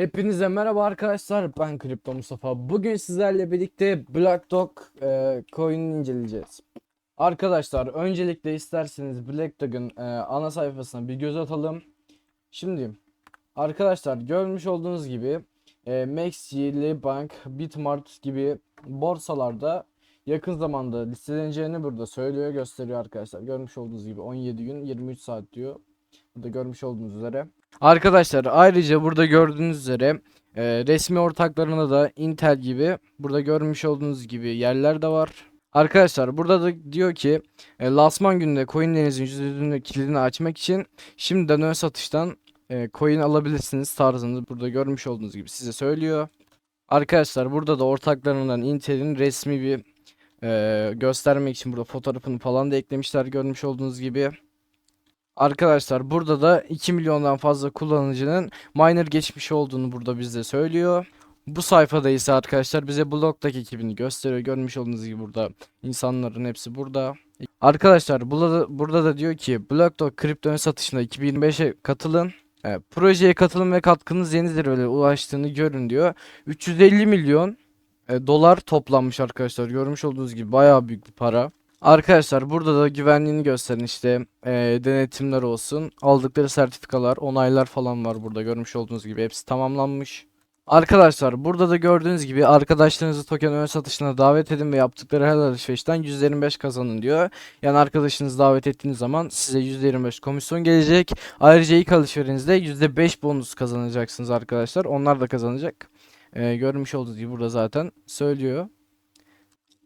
Hepinize merhaba arkadaşlar ben Kripto Mustafa. Bugün sizlerle birlikte Black Dog e, coin'ini inceleyeceğiz. Arkadaşlar öncelikle isterseniz Black Dog'un e, ana sayfasına bir göz atalım. Şimdi arkadaşlar görmüş olduğunuz gibi e, MaxGL Bank, Bitmart gibi borsalarda yakın zamanda listeleneceğini burada söylüyor gösteriyor arkadaşlar. Görmüş olduğunuz gibi 17 gün 23 saat diyor Burada görmüş olduğunuz üzere Arkadaşlar ayrıca burada gördüğünüz üzere e, resmi ortaklarına da Intel gibi burada görmüş olduğunuz gibi yerler de var. Arkadaşlar burada da diyor ki e, lansman gününde coinlerinizin %100'ünü kilidini açmak için şimdiden ön satıştan e, coin alabilirsiniz tarzında burada görmüş olduğunuz gibi size söylüyor. Arkadaşlar burada da ortaklarından Intel'in resmi bir e, göstermek için burada fotoğrafını falan da eklemişler görmüş olduğunuz gibi. Arkadaşlar burada da 2 milyondan fazla kullanıcının miner geçmiş olduğunu burada bize söylüyor. Bu sayfada ise arkadaşlar bize Blockdog ekibini gösteriyor. Görmüş olduğunuz gibi burada insanların hepsi burada. Arkadaşlar burada, burada da diyor ki Blockdog kripto satışında 2025'e katılın. E, projeye katılın ve katkınız yeni zirvelere ulaştığını görün diyor. 350 milyon e, dolar toplanmış arkadaşlar. Görmüş olduğunuz gibi bayağı büyük bir para. Arkadaşlar burada da güvenliğini gösterin işte eee, denetimler olsun. Aldıkları sertifikalar, onaylar falan var burada görmüş olduğunuz gibi hepsi tamamlanmış. Arkadaşlar burada da gördüğünüz gibi arkadaşlarınızı token ön satışına davet edin ve yaptıkları her alışverişten %25 kazanın diyor. Yani arkadaşınızı davet ettiğiniz zaman size %25 komisyon gelecek. Ayrıca ilk alışverişinizde %5 bonus kazanacaksınız arkadaşlar. Onlar da kazanacak. Eee, görmüş olduğunuz gibi burada zaten söylüyor.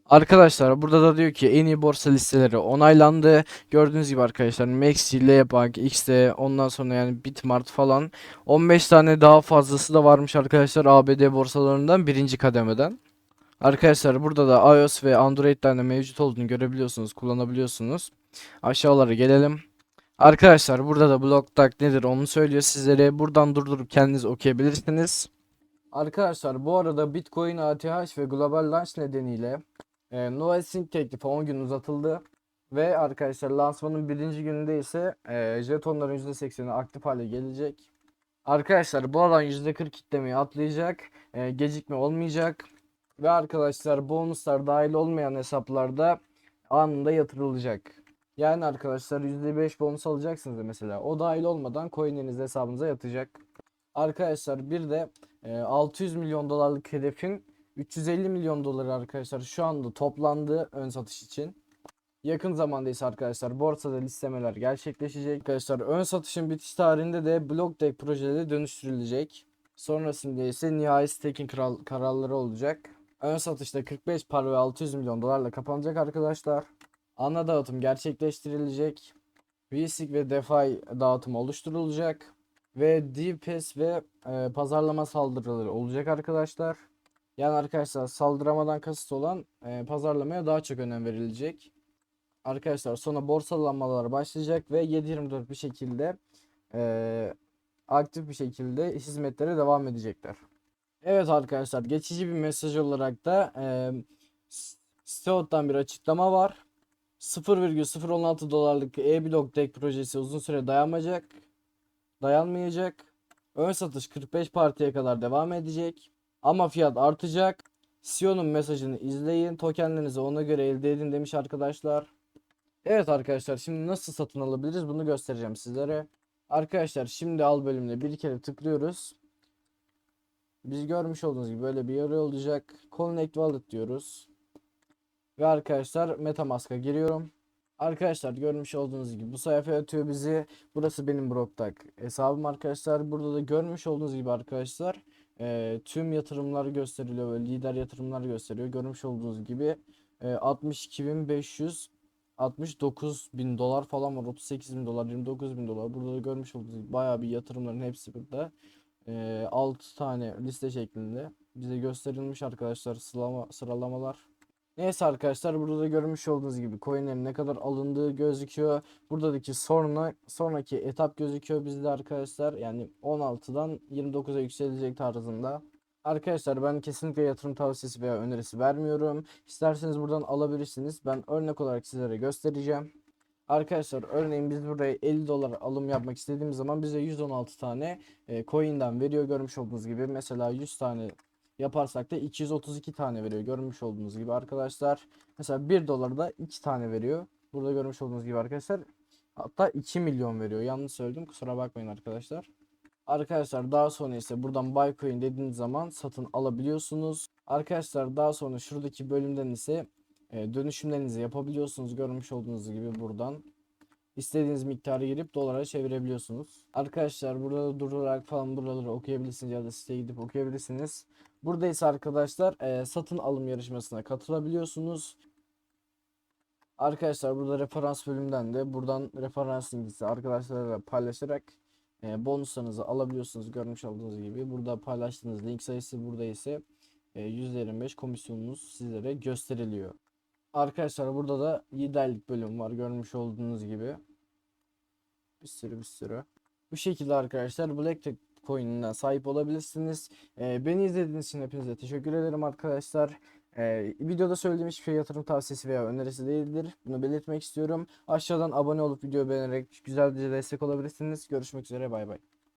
Arkadaşlar burada da diyor ki en iyi borsa listeleri onaylandı. Gördüğünüz gibi arkadaşlar Maxi, Lebank, XT ondan sonra yani Bitmart falan 15 tane daha fazlası da varmış arkadaşlar ABD borsalarından birinci kademeden. Arkadaşlar burada da iOS ve Android'den de mevcut olduğunu görebiliyorsunuz, kullanabiliyorsunuz. Aşağılara gelelim. Arkadaşlar burada da Blockdog nedir onu söylüyor sizlere. Buradan durdurup kendiniz okuyabilirsiniz. Arkadaşlar bu arada Bitcoin ATH ve Global Launch nedeniyle e, Noel Sync teklifi 10 gün uzatıldı. Ve arkadaşlar lansmanın birinci gününde ise e, jetonların %80'i aktif hale gelecek. Arkadaşlar bu alan %40 kitlemeyi atlayacak. E, gecikme olmayacak. Ve arkadaşlar bonuslar dahil olmayan hesaplarda anında yatırılacak. Yani arkadaşlar %5 bonus alacaksınız mesela. O dahil olmadan coin'iniz hesabınıza yatacak. Arkadaşlar bir de e, 600 milyon dolarlık hedefin 350 milyon doları arkadaşlar şu anda toplandı ön satış için. Yakın zamanda ise arkadaşlar borsada listemeler gerçekleşecek. Arkadaşlar ön satışın bitiş tarihinde de Blockdeck projeleri dönüştürülecek. Sonrasında ise nihai staking kararları olacak. Ön satışta 45 par ve 600 milyon dolarla kapanacak arkadaşlar. Ana dağıtım gerçekleştirilecek. VSIG ve DeFi dağıtımı oluşturulacak. Ve DPS ve e, pazarlama saldırıları olacak arkadaşlar. Yani arkadaşlar saldıramadan kasıt olan e, pazarlamaya daha çok önem verilecek. Arkadaşlar sonra borsalanmalar başlayacak ve 7/24 bir şekilde e, aktif bir şekilde hizmetlere devam edecekler. Evet arkadaşlar geçici bir mesaj olarak da e, Steot'tan bir açıklama var. 0,016 dolarlık e-block deck projesi uzun süre dayanmayacak. Dayanmayacak. Ön satış 45 partiye kadar devam edecek. Ama fiyat artacak. Sion'un mesajını izleyin. Tokenlerinizi ona göre elde edin demiş arkadaşlar. Evet arkadaşlar şimdi nasıl satın alabiliriz bunu göstereceğim sizlere. Arkadaşlar şimdi al bölümüne bir kere tıklıyoruz. Biz görmüş olduğunuz gibi böyle bir yarı olacak. Connect Wallet diyoruz. Ve arkadaşlar Metamask'a giriyorum. Arkadaşlar görmüş olduğunuz gibi bu sayfaya atıyor bizi. Burası benim Brock'tak hesabım arkadaşlar. Burada da görmüş olduğunuz gibi arkadaşlar e, tüm yatırımlar gösteriliyor ve lider yatırımlar gösteriyor. Görmüş olduğunuz gibi e, 62.500 69 bin dolar falan var. 38 bin dolar, 29 bin dolar. Burada da görmüş olduğunuz gibi bayağı bir yatırımların hepsi burada. E, 6 tane liste şeklinde bize gösterilmiş arkadaşlar sıralama, sıralamalar. Neyse arkadaşlar burada da görmüş olduğunuz gibi coinlerin ne kadar alındığı gözüküyor. Buradaki sonra sonraki etap gözüküyor bizde arkadaşlar. Yani 16'dan 29'a yükselecek tarzında. Arkadaşlar ben kesinlikle yatırım tavsiyesi veya önerisi vermiyorum. İsterseniz buradan alabilirsiniz. Ben örnek olarak sizlere göstereceğim. Arkadaşlar örneğin biz buraya 50 dolar alım yapmak istediğimiz zaman bize 116 tane e, coin'den veriyor görmüş olduğunuz gibi. Mesela 100 tane yaparsak da 232 tane veriyor görmüş olduğunuz gibi arkadaşlar. Mesela 1 dolar da 2 tane veriyor. Burada görmüş olduğunuz gibi arkadaşlar. Hatta 2 milyon veriyor. Yanlış söyledim kusura bakmayın arkadaşlar. Arkadaşlar daha sonra ise buradan buy coin dediğiniz zaman satın alabiliyorsunuz. Arkadaşlar daha sonra şuradaki bölümden ise e, dönüşümlerinizi yapabiliyorsunuz. Görmüş olduğunuz gibi buradan. İstediğiniz miktarı girip dolara çevirebiliyorsunuz. Arkadaşlar burada durdurarak falan buraları okuyabilirsiniz ya da siteye gidip okuyabilirsiniz. Burada ise arkadaşlar e, satın alım yarışmasına katılabiliyorsunuz. Arkadaşlar burada referans bölümünden de buradan referans linkisi arkadaşlarla paylaşarak e, bonuslarınızı alabiliyorsunuz görmüş olduğunuz gibi. Burada paylaştığınız link sayısı burada ise e, %25 komisyonunuz sizlere gösteriliyor. Arkadaşlar burada da liderlik bölüm var görmüş olduğunuz gibi. Bir sürü bir sürü. Bu şekilde arkadaşlar Black Coin'inden sahip olabilirsiniz. E, beni izlediğiniz için hepinize teşekkür ederim arkadaşlar. Ee, videoda söylediğim hiçbir şey yatırım tavsiyesi veya önerisi değildir. Bunu belirtmek istiyorum. Aşağıdan abone olup videoyu beğenerek güzelce destek olabilirsiniz. Görüşmek üzere bay bay.